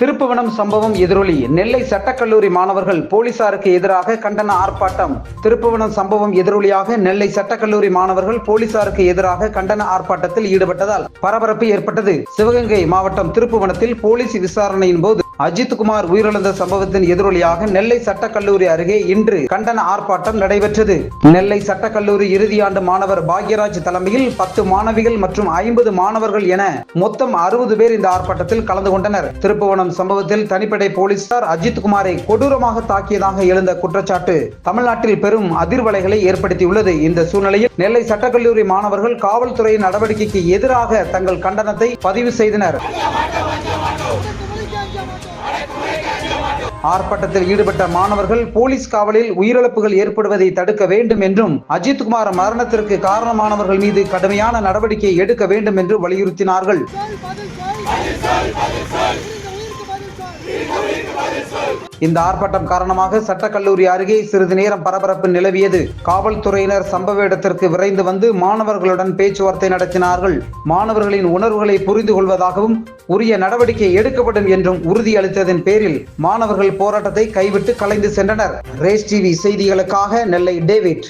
திருப்புவனம் சம்பவம் எதிரொலி. நெல்லை சட்டக்கல்லூரி மாணவர்கள் போலீசாருக்கு எதிராக கண்டன ஆர்ப்பாட்டம். திருப்புவனம் சம்பவம் எதிரொலியாக நெல்லை சட்டக்கல்லூரி மாணவர்கள் போலீசாருக்கு எதிராக கண்டன ஆர்ப்பாட்டத்தில் ஈடுபட்டதால் பரபரப்பு ஏற்பட்டது. சிவகங்கை மாவட்டம் திருப்புவனத்தில் போலீஸ் விசாரணையின் போது அஜித்குமார் உயிரிழந்த சம்பவத்தின் எதிரொலியாக நெல்லை சட்டக்கல்லூரி அருகே இன்று கண்டன ஆர்ப்பாட்டம் நடைபெற்றது. நெல்லை சட்டக்கல்லூரி இறுதியாண்டு மாணவர் பாக்யராஜ் தலைமையில் பத்து மாணவிகள் மற்றும் ஐம்பது மாணவர்கள் என மொத்தம் அறுபது பேர் இந்த ஆர்ப்பாட்டத்தில் கலந்து கொண்டனர். திருப்புவனம் சம்பவத்தில் தனிப்படை போலீசார் அஜித்குமாரை கொடூரமாக தாக்கியதாக எழுந்த குற்றச்சாட்டு தமிழ்நாட்டில் பெரும் அதிர்வலைகளை ஏற்படுத்தியுள்ளது. இந்த சூழ்நிலையில் நெல்லை சட்டக்கல்லூரி மாணவர்கள் காவல்துறையின் நடவடிக்கைக்கு எதிராக தங்கள் கண்டனத்தை பதிவு செய்தனர். ஆர்ப்பாட்டத்தில் ஈடுபட்ட மாணவர்கள் போலீஸ் காவலில் உயிரிழப்புகள் ஏற்படுவதை தடுக்க வேண்டும் என்றும் அஜித்குமார் மரணத்திற்கு காரணமானவர்கள் மீது கடுமையான நடவடிக்கை எடுக்க வேண்டும் என்று வலியுறுத்தினார்கள். இந்த ஆர்ப்பாட்டம் காரணமாக சட்டக்கல்லூரி அருகே சிறிது நேரம் பரபரப்பு நிலவியது. காவல்துறையினர் சம்பவ இடத்திற்கு விரைந்து வந்து மாணவர்களுடன் பேச்சுவார்த்தை நடத்தினார்கள். மாணவர்களின் உணர்வுகளை புரிந்து கொள்வதாகவும் உரிய நடவடிக்கை எடுக்கப்படும் என்றும் உறுதியளித்ததன் பேரில் மாணவர்கள் போராட்டத்தை கைவிட்டு கலைந்து சென்றனர். ரேஸ் டிவி செய்திகளுக்காக நெல்லை டேவிட்.